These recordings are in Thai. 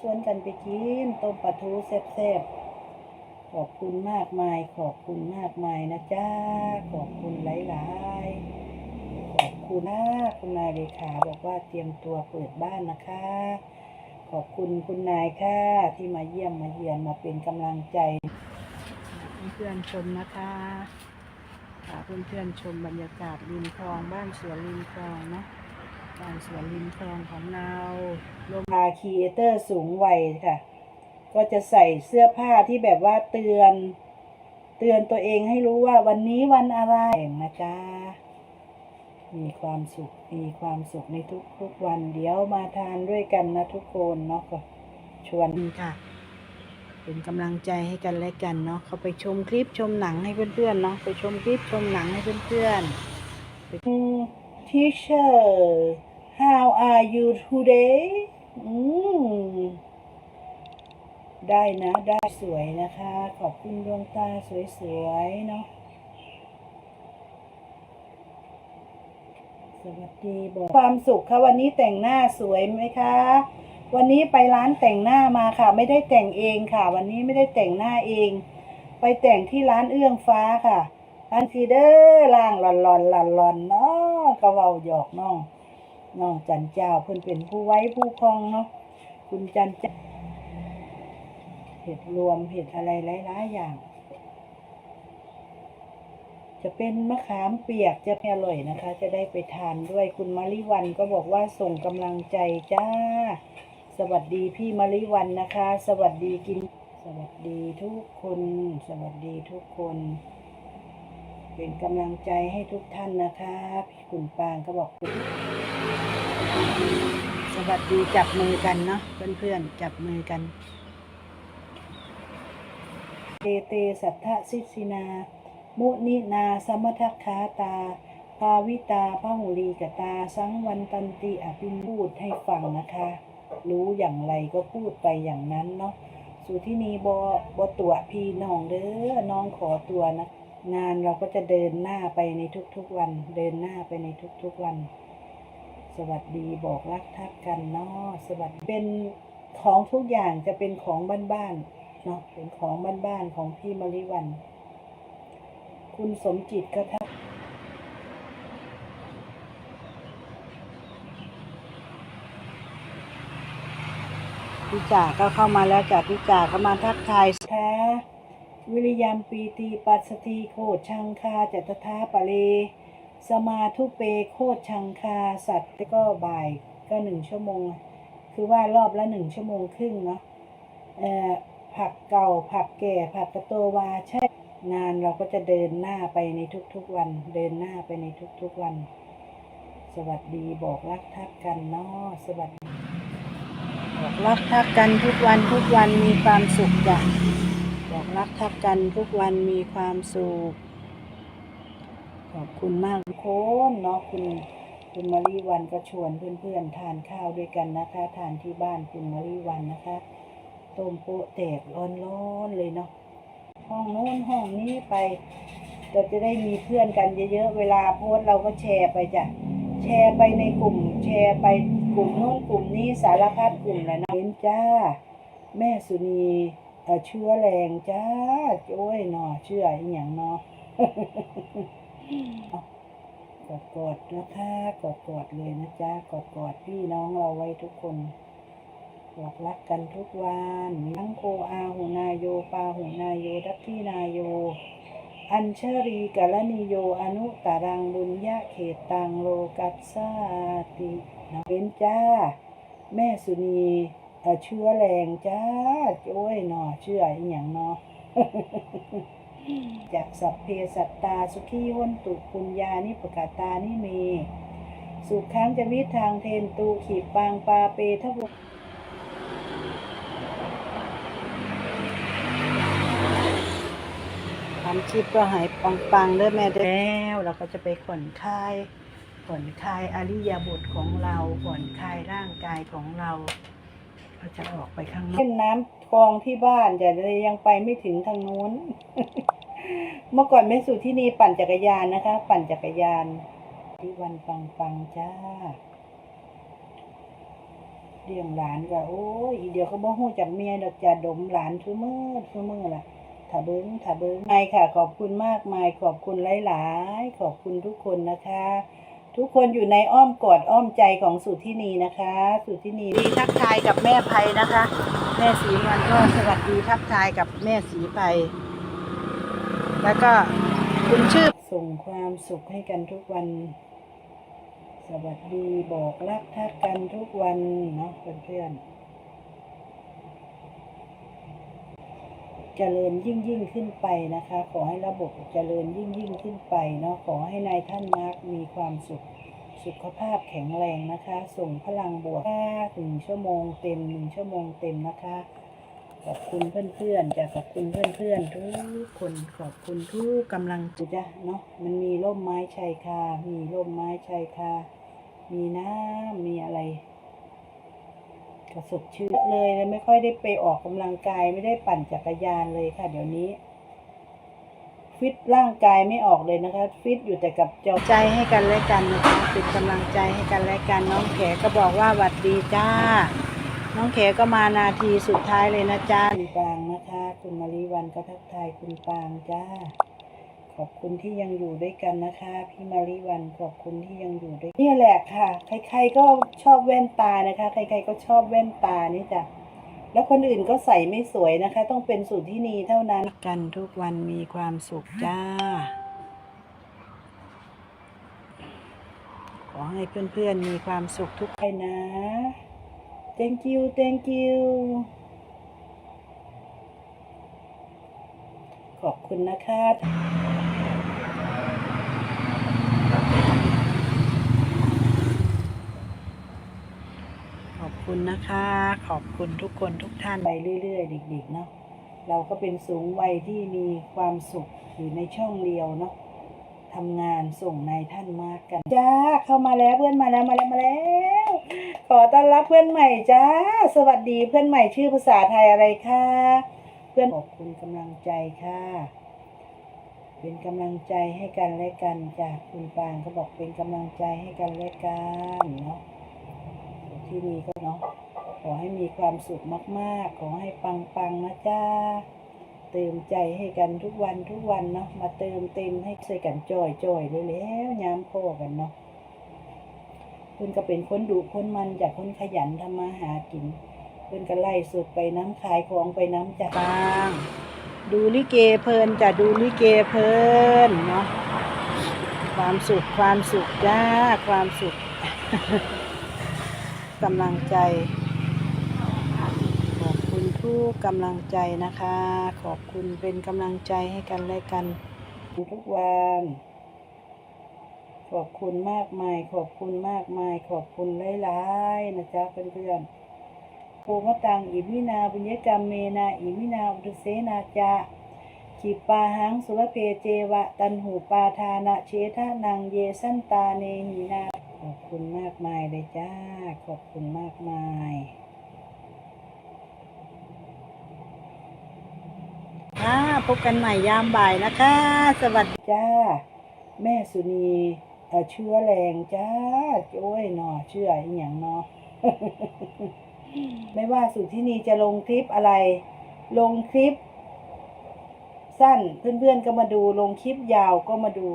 ชวนกันไปกินต้มปลาทูแซ่บๆ ขอบคุณมากมาย ขอบคุณมากมายนะจ้า ขอบคุณหลายๆ ขอบคุณนะคุณนายเลขาบอกว่าเตรียมตัวเปิดบ้านนะคะ ขอบคุณคุณนายค่ะที่มาเยี่ยมมาเยียนมาเป็นกำลังใจเพื่อนชมนะคะพาเพื่อนๆชมบรรยากาศริมคลองบ้านสวนริมคลองเนาะ บ้านสวนริมคลองของเราลงมาครีเอเตอร์สูงวัยค่ะ ก็จะใส่เสื้อผ้าที่แบบว่าเตือน เตือนตัวเองให้รู้ว่าวันนี้วันอะไรนะจ๊ะมีความสุข มีความสุขในทุกทุกๆวัน เดี๋ยวมาทานด้วยกันนะทุกคนเนาะก็ชวนค่ะ เป็นกำลังใจให้กันและกันเนาะเขาไปชมคลิปชมหนังให้เพื่อนๆเนาะไปชมคลิปชมหนังให้เพื่อนๆไป Teacher how are you today อืมได้นะ ได้สวยนะคะ ขอบคุณดวงตาสวยๆเนาะสวัสดีบอกความสุขค่ะวันนี้แต่งหน้าสวยไหมคะ วันนี้ไปร้านแต่งหน้ามาค่ะ ไม่ได้แต่งเองค่ะ วันนี้ไม่ได้แต่งหน้าเอง ไปแต่งที่ร้านเอื้องฟ้าค่ะร้านซีเดอร์ล่างหลอนหลอนหลอนหลอนเนาะก็เว้าหยอกน้อง น้องจันเจ้าเพิ่นเป็นผู้ไว้ผู้ครองเนาะคุณจันเจ้าเห็ดรวมเห็ดอะไรหลายๆอย่าง จะเป็นมะขามเปียกจะอร่อยนะคะ จะได้ไปทานด้วยคุณมาริวันก็บอกว่าส่งกำลังใจจ้า สวัสดีพี่มาริวันนะคะ สวัสดีกิน สวัสดีทุกคน สวัสดีทุกคนเป็นกำลังใจให้ทุกท่านนะคะ พี่คุณปางก็บอก สวัสดีจับมือกันเนาะเพื่อนๆจับมือกันเตเตสัทธสิสินา มุนินาสมทัคขาตาภาวิตาพหุลีกตา สังวันตันติอภินพูดให้ฟังนะคะ รู้อย่างไรก็พูดไปอย่างนั้นเนาะสุที่นีบอบตัวพี่น้องเด้อน้องขอตัวนะ งานเราก็จะเดินหน้าไปในทุกๆวัน เดินหน้าไปในทุกๆวัน สวัสดีบอกรักทักกันเนาะสวัสดีเป็นของทุกอย่างจะเป็นของบ้านๆเนาะเป็นของบ้านๆของพี่มริวัน คุณสมจิตก็ทักพี่จ่าก็เข้ามาแล้วจากพี่จ่าก็มาทักทายแท้วิริยามปีติปัสสติโคดชังคาจัตถาปะเล สมาทุเปโคดชังคาสัตว์ก็บ่ายก็หนึ่งชั่วโมง คือว่ารอบละหนึ่งชั่วโมงครึ่งเนาะเออผักเก่าผักแก่ผักกระโตวาใช่งานเราก็จะเดินหน้าไปในทุกๆวัน เดินหน้าไปในทุกๆวัน สวัสดีบอกรักทักกันเนาะสวัสดีบอกรักทักกันทุกวันทุกวันมีความสุขจ้ะบอกรักทักกันทุกวันมีความสุข อบคุณมากทุกคนเนาะคุณคุณมารีวันก็ชวนเพื่อนๆทานข้าวด้วยกันนะคะ ทานที่บ้านคุณมารีวันนะคะต้มโปะแตกร้อนๆเลยเนาะห้องโน้นห้องนี้ไปเราจะได้มีเพื่อนกันเยอะๆ เวลาโพสเราก็แชร์ไปจ้ะ แชร์ไปในกลุ่ม แชร์ไปกลุ่มโน้นกลุ่มนี้สารพัดกลุ่มแหละนะเห็นจ้า แม่สุนีเอ่อเชื้อแรงจ้าโอ้ยหนอเชื่ออีหยังเนาะ กอดกอดนะคะกอดกอดเลยนะจ๊ะกอดกอดพี่น้องเราไว้ทุกคนบอกรักกันทุกวันทั้งโคอาหูนายโยปาหูนายโยดัตที่นายโย อัญเชรีกาลนิโยอนุตารังบุญญาเขตตังโลกัสสาตินะเป็นจ้า แม่สุนีเอ่อเชื้อแรงจ้าโอ้ยหนอเชื่ออีหยังเนาะ จากสัพเพสัตตาสุขีหนตุปุญญานิปกาตานิเม สุขังจะวิทางเทนตูขีปังปาเปทบุทำคลิปก็หายปังๆเด้อแม่เด้อแล้วเราก็จะไปผ่อนคลายผ่อนคลายอริยบทของเราผ่อนคลายร่างกายของเราเราจะออกไปข้างนอกเล่นน้ำคลองที่บ้านแต่เลยยังไปไม่ถึงทางนู้น เมื่อก่อนแม่สุที่นี่ปั่นจักรยานนะคะ ปั่นจักรยานที่วันปังปังจ้าเลี้ยงหลานก็โอ้ยเดี๋ยวก็บ่ฮู้จักเมียดอกจะดมหลานซุมื้อซุมื้อล่ะถ้าเบิ่งถ้าเบิ่งไม่ค่ะ ขอบคุณมากมาย ขอบคุณหลายๆขอบคุณทุกคนนะคะ ทุกคนอยู่ในอ้อมกอดอ้อมใจของสุทธินีนะคะ สุทธินีดีทักทายกับแม่ไพนะคะ แม่สีมันก็สวัสดีทักทายกับแม่สีไพ แล้วก็คุณชื่อ ส่งความสุขให้กันทุกวัน สวัสดีบอกรักทักกันทุกวันเนาะเพื่อนๆเจริญยิ่งยิ่งขึ้นไปนะคะ ขอให้ระบบเจริญยิ่งยิ่งขึ้นไปเนาะขอให้นายท่านมาร์กมีความสุขสุขภาพแข็งแรงนะคะ ส่งพลังบวกหนึ่งชั่วโมงเต็มหนึ่งชั่วโมงเต็มนะคะ ขอบคุณเพื่อนๆจะขอบคุณเพื่อนๆทุกคนขอบคุณทุกกำลังใจจ้ะเนาะมันมีร่มไม้ชายคา มีร่มไม้ชายคา มีน้ำมีอะไรก็สดชื่นเลยเลยไม่ค่อยได้ไปออกกำลังกายไม่ได้ปั่นจักรยานเลยค่ะ เดี๋ยวนี้ ฟิตร่างกายไม่ออกเลยนะคะ ฟิตอยู่แต่กับจอใจให้กันและกันนะคะเป็นกำลังใจให้กันและกันน้องแขก็บอกว่าหวัดดีจ้า น้องแขก็มานาทีสุดท้ายเลยนะจ้าคุณปางนะคะ คุณมารีวันก็ทักทายคุณปางจ้า ขอบคุณที่ยังอยู่ด้วยกันนะคะ พี่มาริวันขอบคุณที่ยังอยู่ด้วยนี่แหละค่ะ ใครๆก็ชอบแว่นตานะคะ ใคร ๆก็ชอบแว่นตานี่จ้ะแล้วคนอื่นก็ใส่ไม่สวยนะคะ ต้องเป็นสูตรที่นีเท่านั้นกันทุกวันมีความสุขจ้า ขอให้เพื่อนๆมีความสุขทุกคนนะ thank you thank you ขอบคุณนะคะขอบคุณนะคะ ขอบคุณทุกคนทุกท่านไปเรื่อยๆเด็กๆเนาะเราก็เป็นสูงวัยที่มีความสุขอยู่ในช่องเดียวเนาะทำงานส่งนายท่านมากกัน จ้าเข้ามาแล้วเพื่อนมาแล้วมาแล้วมาแล้ว ขอต้อนรับเพื่อนใหม่จ้า สวัสดีเพื่อนใหม่ชื่อภาษาไทยอะไรคะเพื่อนขอบคุณกำลังใจค่ะ เป็นกำลังใจให้กันและกันจ้ะคุณปางก็บอกเป็นกำลังใจให้กันและกันเนาะที่นี่ก็เนาะขอให้มีความสุขมาก ๆ ขอให้ปังๆนะจ้าเติมใจให้กันทุกวันทุกวันเนาะมาเติมเต็มให้ใส่กันจ่อยจ่อยๆเลยแล้วย้ำโคกันเนาะ เพื่นก็เป็นคนดุคนมันจากคนขยันทำมาหากิน เพื่นก็ไล่สุดไปน้ำขายของไปน้ำจากบางดูลิเกเพลินจะดูลิเกเพลินเนาะความสุขความสุขจ้าความสุขกำลังใจ ขอบคุณทุกกำลังใจนะคะ ขอบคุณเป็นกำลังใจให้กันและกันทุกวัน ขอบคุณมากมาย ขอบคุณมากมาย ขอบคุณหลายๆนะจ๊ะเพื่อนๆโอมะตังอิมินาบุญญกรรมเมนาอิมินาอุตเสนาจะขีปาหังสุรเพเจวะ ตันหูปาทานะเชทานังเยสันตาเนหินา ขอบคุณมากมายเลยจ้า ขอบคุณมากมายค่ะพบกันใหม่ยามบ่ายนะคะ สวัสดีจ้า แม่สุนี เอ่อเชื้อแรงจ้าโอยหนอเชื่ออีหยังเนาะไม่ว่าสุที่นี่จะลงคลิปอะไร ลงคลิป สั้นเพื่อนๆก็มาดูลงคลิปยาวก็มาดู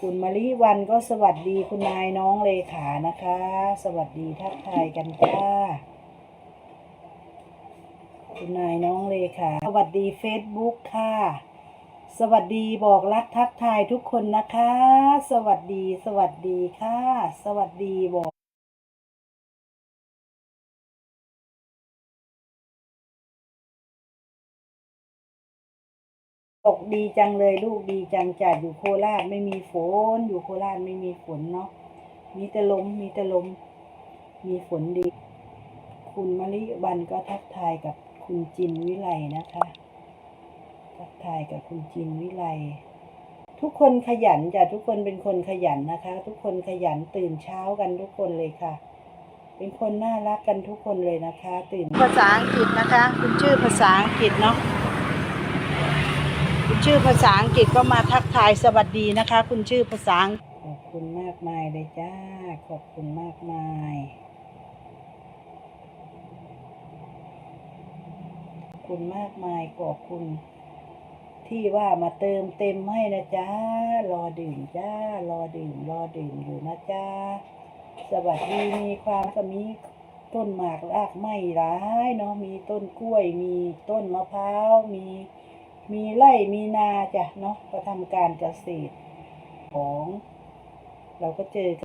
คุณมะลิวันก็สวัสดีคุณนายน้องเลขานะคะ สวัสดีทักทายกันจ้าคุณนายน้องเลขาสวัสดีเฟซบุ๊กค่ะ สวัสดีบอกรักทักทายทุกคนนะคะ สวัสดี สวัสดีค่ะ สวัสดีบอกตกดีจังเลยลูกดีจังจ้ะอยู่โคราชไม่มีฝน อยู่โคราชไม่มีฝนเนาะมีแต่ลมมีแต่ลม มีฝนดี คุณมะลิวันก็ทักทายกับคุณจินวิไลนะคะ ทักทายกับคุณจินวิไลทุกคนขยันจ้ะทุกคนเป็นคนขยันนะคะ ทุกคนขยันตื่นเช้ากันทุกคนเลยค่ะ เป็นคนน่ารักกันทุกคนเลยนะคะ ตื่นภาษาอังกฤษนะคะ คุณชื่อภาษาอังกฤษเนาะคุณชื่อภาษาอังกฤษก็มาทักทายสวัสดีนะคะ คุณชื่อภาษาขอบคุณมากมายเลยจ้า ขอบคุณมากมายขอบคุณมากมายขอบคุณ ที่ว่ามาเติมเต็มให้นะจ๊ะ รอดื่มจ้ารอดื่มรอดื่มอยู่นะจ๊ะ สวัสดีมีความก็มีต้นหมากรากไม้หลายเนาะมีต้นกล้วย มีต้นมะพร้าวมี มีไร่มีนาจ้ะเนาะก็ทำการเกษตรของ เราก็เจอ